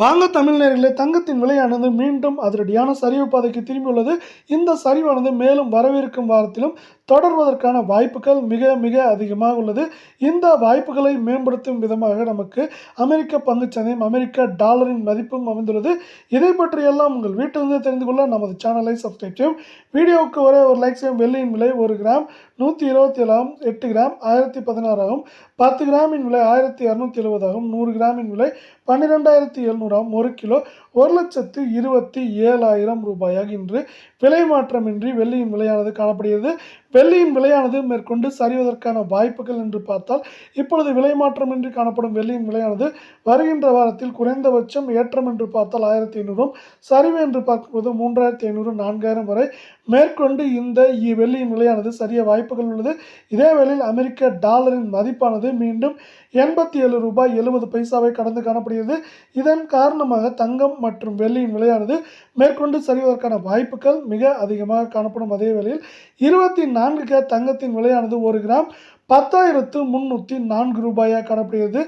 வாங்க தமிழ்நேரிலே தங்கத்தின் விலையானது மீண்டும் அதிரடியான சரிவு பாதைக்கு திரும்பியுள்ளது. இந்த சரிவானது மேலும் வரவிருக்கும் வாரத்திலும் தொடர்வதற்கான வாய்ப்புகள் மிக மிக அதிகமாக உள்ளது. இந்த வாய்ப்புகளை மேம்படுத்தும் விதமாக நமக்கு அமெரிக்க பங்குச்சந்தையும் அமெரிக்க டாலரின் மதிப்பும் அமைந்துள்ளது. இதை பற்றியெல்லாம் உங்கள் வீட்டிலிருந்து தெரிந்து கொள்ள நமது சேனலை சப்ஸ்கிரைப் செய்யும் வீடியோவுக்கு ஒரே ஒரு லைக் செய்யும் வெள்ளியின் விலை ஒரு கிராம் நூற்றி இருபத்தி ஏழாம் எட்டு கிராம் ஆயிரத்தி பதினாறாகும் பத்து கிராமின் விலை ஆயிரத்தி இரநூத்தி எழுபதாகும் நூறு கிராமின் விலை பன்னிரெண்டாயிரத்தி எழுநூறாம் ஒரு கிலோ ஒரு லட்சத்து இருபத்தி ஏழாயிரம் ரூபாயாக இன்று விலை மாற்றமின்றி வெள்ளியின் விலையானது காணப்படுகிறது. வெள்ளியின் விலையானது மேற்கொண்டு சரிவதற்கான வாய்ப்புகள் என்று பார்த்தால் இப்பொழுது விலை மாற்றமின்றி காணப்படும் வெள்ளியின் விலையானது வருகின்ற வாரத்தில் குறைந்தபட்சம் ஏற்றம் என்று பார்த்தால் ஆயிரத்தி ஐநூறும் சரிவு என்று பார்க்கும்போது மூன்றாயிரத்தி ஐநூறு நான்காயிரம் வரை மேற்கொண்டு இந்த இ- வெள்ளியின் விலையானது சரிய வாய்ப்புகள் உள்ளது. இதே வேளையில் அமெரிக்க டாலரின் மதிப்பானது மீண்டும் எண்பத்தி ஏழு ரூபாய் எழுபது பைசாவை கடந்து காணப்படுகிறது. இதன் காரணமாக தங்கம் மற்றும் வெள்ளியின் விலையானது மேற்கொண்டு சரிவதற்கான வாய்ப்புகள் மிக அதிகமாக காணப்படும். அதே வேளையில் இருபத்தி நான்கு கே தங்கத்தின் விலையானது ஒரு கிராம் பத்தாயிரத்து முந்நூற்றி நான்கு ரூபாயாக காணப்படுகிறது.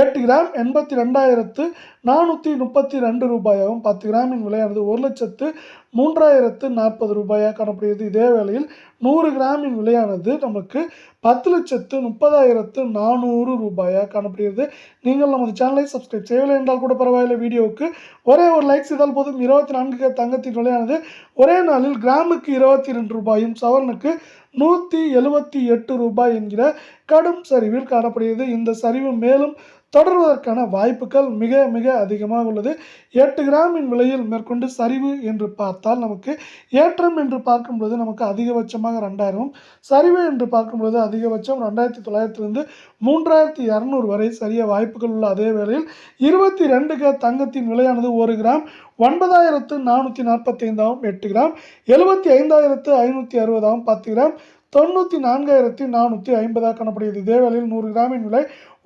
எட்டு கிராம் எண்பத்தி ரெண்டாயிரத்து நானூற்றி முப்பத்தி ரெண்டு ரூபாயாகவும் பத்து கிராமின் விலையானது ஒரு லட்சத்து மூன்றாயிரத்து நாற்பது ரூபாயாக காணப்படுகிறது. இதே வேளையில் நூறு கிராமின் விலையானது நமக்கு பத்து லட்சத்து முப்பதாயிரத்து நானூறு ரூபாயாக காணப்படுகிறது. நீங்கள் நமது சேனலை சப்ஸ்கிரைப் செய்யவில்லை என்றால் கூட பரவாயில்லை. வீடியோவுக்கு ஒரே ஒரு லைக் செய்தால் போதும். இருபத்தி நான்கு தங்கத்தின் விலையானது ஒரே நாளில் கிராமுக்கு இருபத்தி ரெண்டு ரூபாயும் சவரனுக்கு நூற்றி எழுபத்தி எட்டு ரூபாய் என்கிற கடும் சரிவில் காணப்படுகிறது. இந்த சரிவு மேலும் தொடர்வதற்கான வாய்ப்புகள் மிக மிக அதிகமாக உள்ளது. எட்டு கிராமின் விலையில் மேற்கொண்டு சரிவு என்று பார்த்தால் நமக்கு ஏற்றம் என்று பார்க்கும்பொழுது நமக்கு அதிகபட்சமாக ரெண்டாயிரம் சரிவு என்று பார்க்கும்பொழுது அதிகபட்சம் ரெண்டாயிரத்தி தொள்ளாயிரத்திலிருந்து மூன்றாயிரத்தி இரநூறு வரை சரிய வாய்ப்புகள் உள்ள அதே வேளையில் இருபத்தி ரெண்டு க தங்கத்தின் விலையானது ஒரு கிராம் ஒன்பதாயிரத்து நானூற்றி நாற்பத்தைந்தாவும் எட்டு கிராம் எழுபத்தி ஐந்தாயிரத்து ஐநூற்றி அறுபதாகவும் பத்து கிராம் தொண்ணூற்றி நான்காயிரத்தி நானூற்றி ஐம்பதாக காணப்படுகிறது. இதே வேளையில் நூறு கிராமின் விலை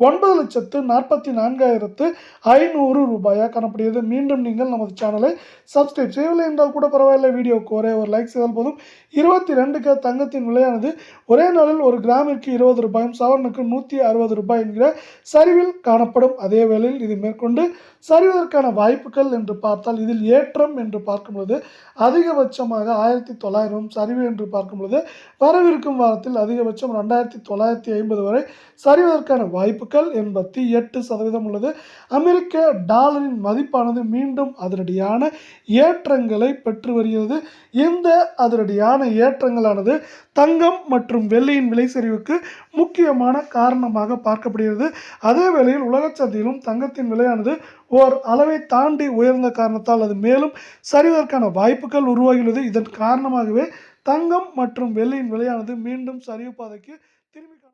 ஒன்பது லட்சத்து நாற்பத்தி நான்காயிரத்து ஐநூறு ரூபாயாக காணப்படுகிறது. மீண்டும் நீங்கள் நமது சேனலை சப்ஸ்கிரைப் செய்யவில்லை என்றால் கூட பரவாயில்லை. வீடியோவுக்கு ஒரே ஒரு லைக் செய்தால் போதும். இருபத்தி ரெண்டு க தங்கத்தின் விலையானது ஒரே நாளில் ஒரு கிராமிற்கு இருபது ரூபாயும் சவரனுக்கு நூற்றி அறுபது ரூபாய் என்கிற சரிவில் காணப்படும். அதே வேளையில் இது மேற்கொண்டு சரிவதற்கான வாய்ப்புகள் என்று பார்த்தால் இதில் ஏற்றம் என்று பார்க்கும்பொழுது அதிகபட்சமாக ஆயிரத்தி தொள்ளாயிரம் சரிவு என்று பார்க்கும்பொழுது வரவிருக்கும் வாரத்தில் அதிகபட்சம் ரெண்டாயிரத்தி தொள்ளாயிரத்தி ஐம்பது வரை சரிவதற்கான வாய்ப்புகள் எண்பத்தி எட்டு சதவீதம் உள்ளது. அமெரிக்க டாலரின் மதிப்பானது மீண்டும் அதிரடியான ஏற்றங்களை பெற்று வருகிறது. இந்த அதிரடியான ஏற்றங்களானது தங்கம் மற்றும் வெள்ளியின் விலை சரிவுக்கு முக்கியமான காரணமாக பார்க்கப்படுகிறது. அதே வேளையில் உலகச் சந்தையிலும் தங்கத்தின் விலையானது ஓர் அளவை தாண்டி உயர்ந்த காரணத்தால் அது மேலும் சரிவதற்கான வாய்ப்புகள் உருவாகியுள்ளது. இதன் காரணமாகவே தங்கம் மற்றும் வெள்ளியின் விலையானது மீண்டும் சரிவு பாதைக்கு திரும்பி